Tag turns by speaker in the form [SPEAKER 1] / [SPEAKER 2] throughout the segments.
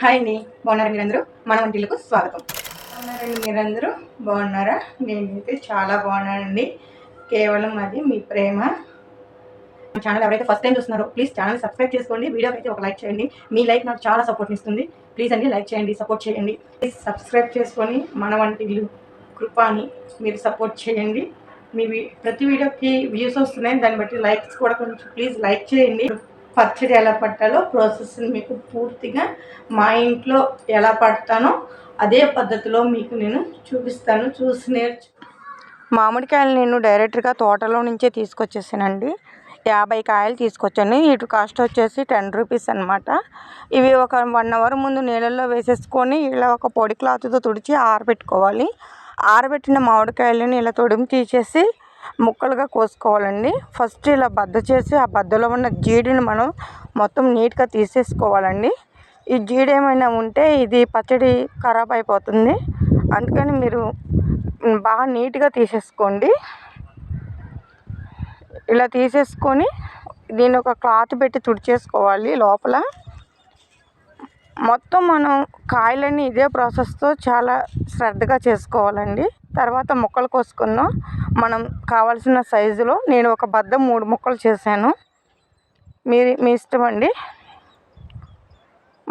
[SPEAKER 1] Hi అండి బాగున్నారా మీరందరూ? మన వంటిలకు స్వాగతం. బాగున్నారండి మీరందరూ? బాగున్నారా? నేనైతే చాలా బాగున్నానండి. కేవలం అది మీ ప్రేమ. మా ఛానల్ ఎవరైతే ఫస్ట్ టైం చూస్తున్నారో ప్లీజ్ ఛానల్ సబ్స్క్రైబ్ చేసుకోండి. వీడియోకి అయితే ఒక లైక్ చేయండి. మీ లైక్ నాకు చాలా సపోర్ట్ ఇస్తుంది. ప్లీజ్ అండి లైక్ చేయండి సపోర్ట్ చేయండి. ప్లీజ్ సబ్స్క్రైబ్ చేసుకొని మన వంటిల్లు కృపాని మీరు సపోర్ట్ చేయండి. మీ ప్రతి వీడియోకి వ్యూస్ వస్తున్నాయి. దాన్ని బట్టి లైక్స్ కూడా కొంచెం ప్లీజ్ లైక్ చేయండి. పచ్చడి ఎలా పట్టాలో ప్రాసెస్ మీకు పూర్తిగా మా ఇంట్లో ఎలా పడతానో అదే పద్ధతిలో మీకు నేను చూపిస్తాను. చూసి నేర్చు.
[SPEAKER 2] మామిడికాయలు నేను డైరెక్ట్గా తోటలో నుంచే తీసుకొచ్చేసానండి. యాభై కాయలు తీసుకొచ్చాను. ఇటు కాస్ట్ వచ్చేసి టెన్ రూపీస్ అనమాట ఇవి ఒక వన్ అవర్ ముందు నీళ్ళల్లో వేసేసుకొని ఇలా ఒక పొడి క్లాత్తో తుడిచి ఆరబెట్టుకోవాలి. ఆరబెట్టిన మామిడికాయలను ఇలా తొడిమి తీసేసి ముక్కలుగా కోసుకోవాలండి. ఫస్ట్ ఇలా బద్ద చేసి ఆ బద్దలో ఉన్న జీడిని మనం మొత్తం నీట్గా తీసేసుకోవాలండి. ఈ జీడి ఏమైనా ఉంటే ఇది పచ్చడి ఖరాబ్ అయిపోతుంది. అందుకని మీరు బాగా నీట్గా తీసేసుకోండి. ఇలా తీసేసుకొని దీన్ని ఒక క్లాత్ పెట్టి తుడిచేసుకోవాలి లోపల. మొత్తం మనం కాయలన్నీ ఇదే ప్రాసెస్తో చాలా శ్రద్ధగా చేసుకోవాలండి. తర్వాత ముక్కలు కోసుకుందాం. మనం కావాల్సిన సైజులో నేను ఒక బద్ద మూడు ముక్కలు చేశాను. మీరు మీ ఇష్టం అండి.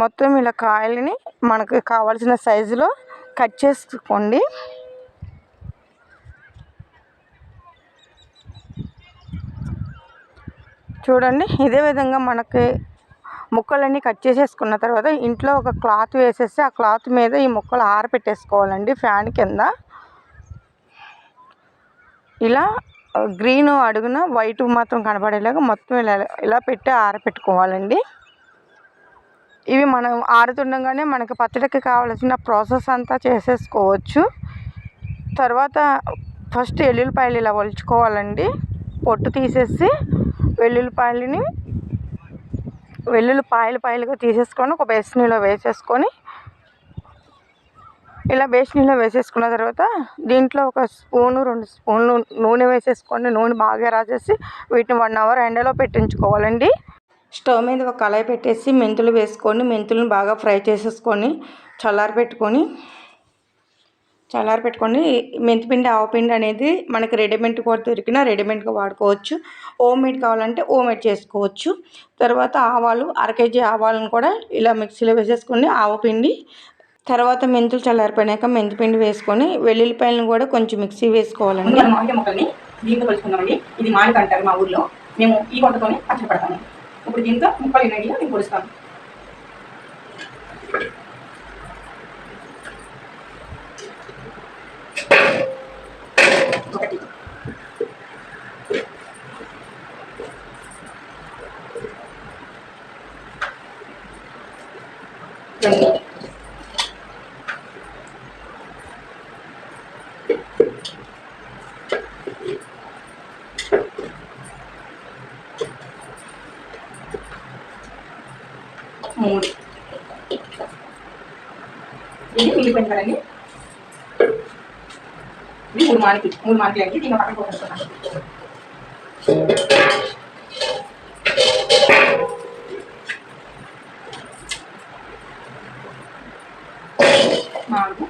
[SPEAKER 2] మొత్తం ఇలా కాయలని మనకు కావాల్సిన సైజులో కట్ చేసుకోండి. చూడండి ఇదే విధంగా మనకి ముక్కలన్నీ కట్ చేసేసుకున్న తర్వాత ఇంట్లో ఒక క్లాత్ వేసేసి ఆ క్లాత్ మీద ఈ ముక్కలు ఆరబెట్టేసుకోవాలండి ఫ్యాన్ కింద. ఇలా గ్రీన్ అడుగున వైట్ మాత్రం కనబడేలాగా మొత్తం ఇలా ఇలా పెట్టి ఆరబెట్టుకోవాలండి ఇవి మనం ఆరుతుండగానే మనకి పచ్చడికి కావాల్సిన ప్రాసెస్ అంతా చేసేసుకోవచ్చు. తర్వాత ఫస్ట్ ఎల్లుల్లిపాయలు ఇలా ఒలుచుకోవాలండి. పొట్టు తీసేసి వెల్లుల్లిపాయలని వెల్లుల్లిపాయలు పాయలుగా తీసేసుకొని ఒక బేసనీలో వేసేసుకొని ఇలా బేసిన్లో వేసేసుకున్న తర్వాత దీంట్లో ఒక స్పూను రెండు స్పూన్లు నూనె వేసేసుకోండి నూనె బాగా రాసేసి వీటిని వన్ అవర్ ఎండలో పెట్టించుకోవాలండి. స్టవ్ మీద ఒక కళాయి పెట్టేసి మెంతులు వేసుకొని మెంతులను బాగా ఫ్రై చేసేసుకొని చల్లారి పెట్టుకొని చల్లారి పెట్టుకొని మెంతిపిండి ఆవపిండి అనేది మనకి రెడీమేడ్ కూడా దొరికినా రెడీమేడ్గా వాడుకోవచ్చు. హోమ్ మేడ్ కావాలంటే హోమ్ మేడ్ చేసుకోవచ్చు. తర్వాత ఆవాలు అర కేజీ ఆవాలను కూడా ఇలా మిక్సీలో వేసేసుకొని ఆవపిండి తర్వాత మెంతులు చల్లారిపోయాక మెంతిపిండి వేసుకొని వెల్లుల్లిపాయలను కూడా కొంచెం మిక్సీ వేసుకోవాలండి.
[SPEAKER 1] మామిడి మొక్కల్ని దీంతో కొలుచుకుందామండి. ఇది మామిడి అంటారు మా ఊర్లో. మేము ఈ వంటతోనే పచ్చడి పడతాము ఇప్పుడు దీంతో ముక్కలు ఉన్నాయి నేను కొలుస్తాను. ఒకటి. రెండు. మూడు. ఇది మిగిలిపోయింది కదండి ఇది మూడు మానికి మూడు మార్కులు అండి దీన్ని పక్కన పోతున్నాను నాలుగు.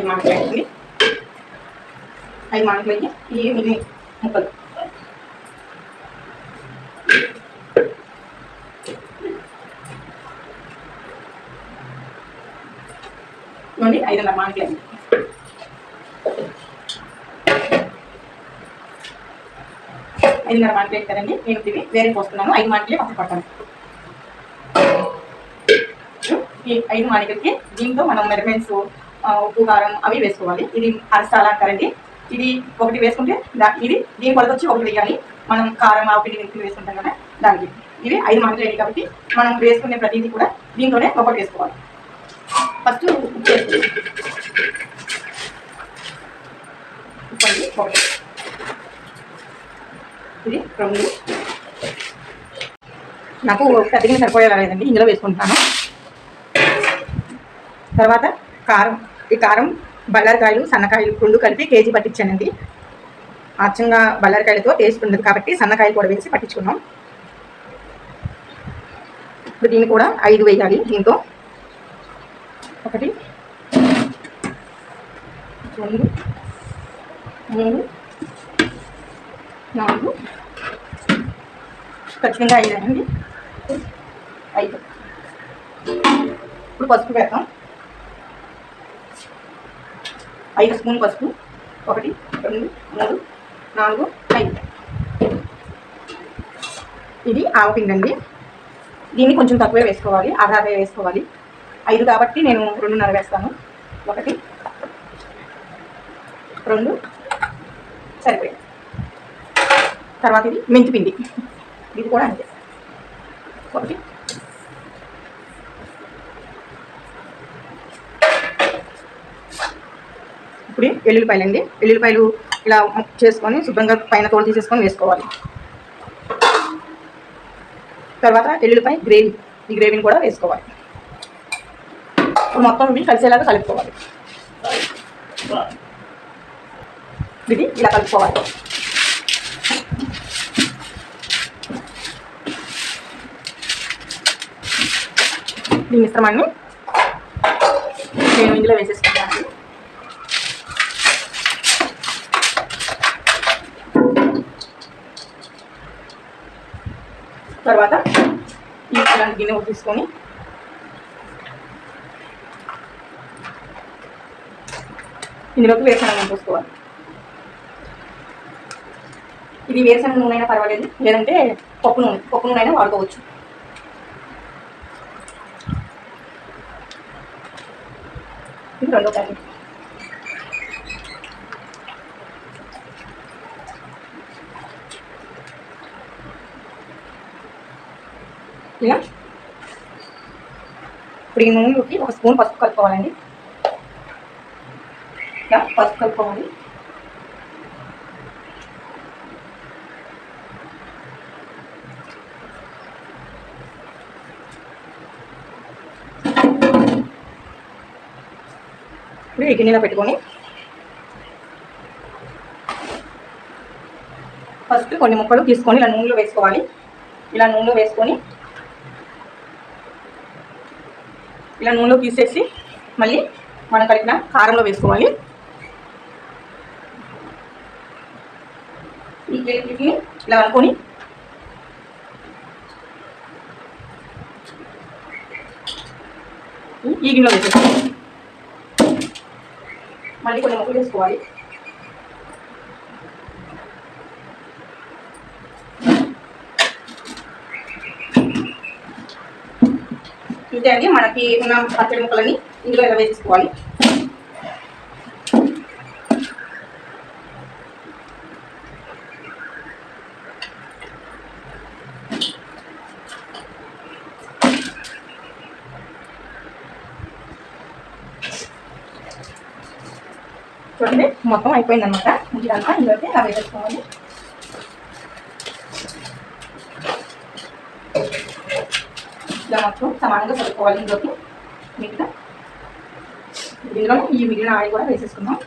[SPEAKER 1] ఐదు మాటలు అండి ఐదు మాటలు అయ్యి ఈ మిగిలిన ముక్కలు ఇవ్వండి ఐదున్నర మాటలు అండి ఐదున్నర మాటలు కదండి నేను ఇవి వేరే పోస్తున్నాను ఐదు మాటలే పక్కన పట్టాను ఈ ఐదు మానికలకి దీంతో మనం మెజర్మెంట్స్ ఉప్పు కారం అవి వేసుకోవాలి. ఇది అరసాల అంటారండి ఇది ఒకటి వేసుకుంటే ఇది దీని కొలత వచ్చి ఒకటి వేయాలి. మనం కారం ఆపిడి పిండి వేసుకుంటాం కదా దానికి. ఇవి ఐదు మాటలు అయ్యాయి కాబట్టి మనం వేసుకునే ప్రతిదీ కూడా దీంట్లోనే ఒకటి వేసుకోవాలి. ఫస్ట్ ఉప్పు వేసుకోవాలి. ఉప్పు అండి ఒకటి. ఇది రెండు. నాకు పెద్దగా సరిపోయేలా లేదండి. ఇందులో వేసుకుంటాను తర్వాత కారం. ఈ కారం బల్లరికాయలు సన్నకాయలు రెండు కలిపి కేజీ పట్టించానండి. అచ్చంగా బల్లరికాయలతో టేస్ట్ ఉండదు కాబట్టి సన్నకాయలు కూడా వేసి పట్టించుకున్నాం. ఇప్పుడు దీన్ని కూడా ఐదు వేయాలి దీంతో. ఒకటి రెండు మూడు నాలుగు ఖచ్చితంగా ఐదు అండి ఐదు. ఇప్పుడు పసుపు పెడతాం ఐదు స్పూన్ పసుపు ఒకటి రెండు మూడు నాలుగు ఐదు. ఇది ఆవపిండి అండి. దీన్ని కొంచెం తక్కువే వేసుకోవాలి ఆధార వేసుకోవాలి. ఐదు కాబట్టి నేను రెండున్నర వేస్తాను. ఒకటి రెండు సరిపోయి తర్వాత ఇది మెంతిపిండి. ఇది కూడా అంతే. ఒకటి ఇప్పుడు ఎల్లుల్లిపాయలు అండి. ఎల్లుల్లిపాయలు ఇలా చేసుకొని శుభ్రంగా పైన తోలు తీసేసుకొని వేసుకోవాలి. తర్వాత ఎల్లుల్లిపాయ గ్రేవీ. ఈ గ్రేవీని కూడా వేసుకోవాలి. ఇప్పుడు మొత్తం ఇవి కలిసేలాగా కలుపుకోవాలి. ఇది ఇలా కలుపుకోవాలి. ఈ మిశ్రమాన్ని నేను ఇందులో వేసేసుకుంటాను. తర్వాత ఇలాంటి గిన్నె తీసుకొని ఇందులోకి వేరుశనగ నూనె పోసుకోవాలి. ఇది వేరుశనగ నూనె అయినా పర్వాలేదు లేదంటే పప్పు నూనె పప్పు నూనె అయినా వాడుకోవచ్చు. ఇది రెండో ప్యాకెట్. ఇలా. ఇప్పుడు ఈ నూనెలోకి ఒక స్పూన్ పసుపు కలుపుకోవాలండి. ఇలా పసుపు కలుపుకోవాలి. ఇప్పుడు ఈ గిన్నెలో పెట్టుకొని ఫస్ట్ కొన్ని ముక్కలు తీసుకొని ఇలా నూనెలో వేసుకోవాలి. ఇలా నూనెలో వేసుకొని ఇలా నూనెలో తీసేసి మళ్ళీ మనం కలిపిన కారంలో వేసుకోవాలి. ఈ వీటిని ఇలా అనుకొని ఈ గిన్నెలో వేసేసుకోవాలి. మళ్ళీ కొన్ని ముక్కలు వేసుకోవాలి. ఇంతే అండి మనకి ఉన్న పచ్చడి ముక్కలని ఇందులో ఇలా వేసుకోవాలి చూడండి మొత్తం అయిపోయింది అనమాట ఇదంతా ఇందులోకి అవి వేసుకోవాలి. ఇలా మొత్తం సమానంగా కలుపుకోవాలి ఇందులోకి. మిగతా ఇందులో ఈ మిగిలిన ఆయిల్ కూడా వేసేసుకుందాం.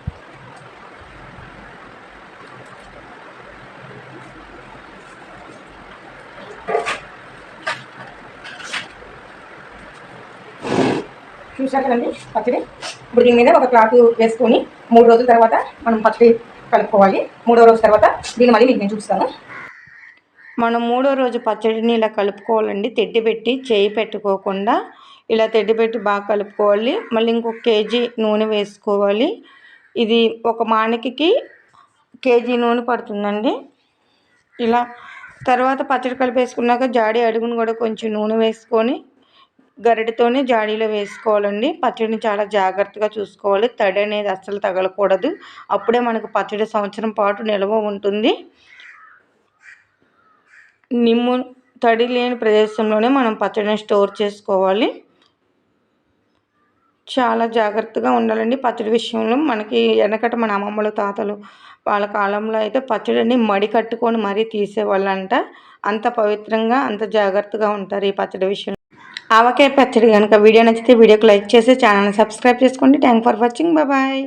[SPEAKER 1] చూసారు కదండి? పచ్చడి. ఇప్పుడు దీని మీద ఒక క్లాత్ వేసుకొని మూడు రోజుల తర్వాత మనం పచ్చడి కలుపుకోవాలి. మూడో రోజు తర్వాత దీన్ని మళ్ళీ మీకు నేను చూపిస్తాను.
[SPEAKER 2] మనం మూడో రోజు పచ్చడిని ఇలా కలుపుకోవాలండి. తెడ్డి పెట్టి చేయి పెట్టుకోకుండా ఇలా తెడ్డి పెట్టి బాగా కలుపుకోవాలి. మళ్ళీ ఇంకొక కేజీ నూనె వేసుకోవాలి. ఇది ఒక మానికకి కేజీ నూనె పడుతుందండి. ఇలా తర్వాత పచ్చడి కలిపేసుకున్నాక జాడి అడుగును కూడా కొంచెం నూనె వేసుకొని గరిటతోనే జాడీలో వేసుకోవాలండి. పచ్చడిని చాలా జాగ్రత్తగా చూసుకోవాలి. తడి అనేది అస్సలు తగలకూడదు. అప్పుడే మనకు పచ్చడి సంవత్సరం పాటు నిల్వ ఉంటుంది. నిమ్ము తడి లేని ప్రదేశంలోనే మనం పచ్చడిని స్టోర్ చేసుకోవాలి. చాలా జాగ్రత్తగా ఉండాలండి పచ్చడి విషయంలో. మనకి వెనకట మన అమ్మమ్మలు తాతలు వాళ్ళ కాలంలో అయితే పచ్చడిని మడి కట్టుకొని మరీ తీసేవాళ్ళంట. అంత పవిత్రంగా అంత జాగ్రత్తగా ఉంటారు ఈ పచ్చడి విషయంలో. ఆవకాయ పచ్చడి కనుక వీడియో నచ్చితే వీడియోకి లైక్ చేసి ఛానల్ని సబ్స్క్రైబ్ చేసుకోండి. Thank for watching. బాయ్.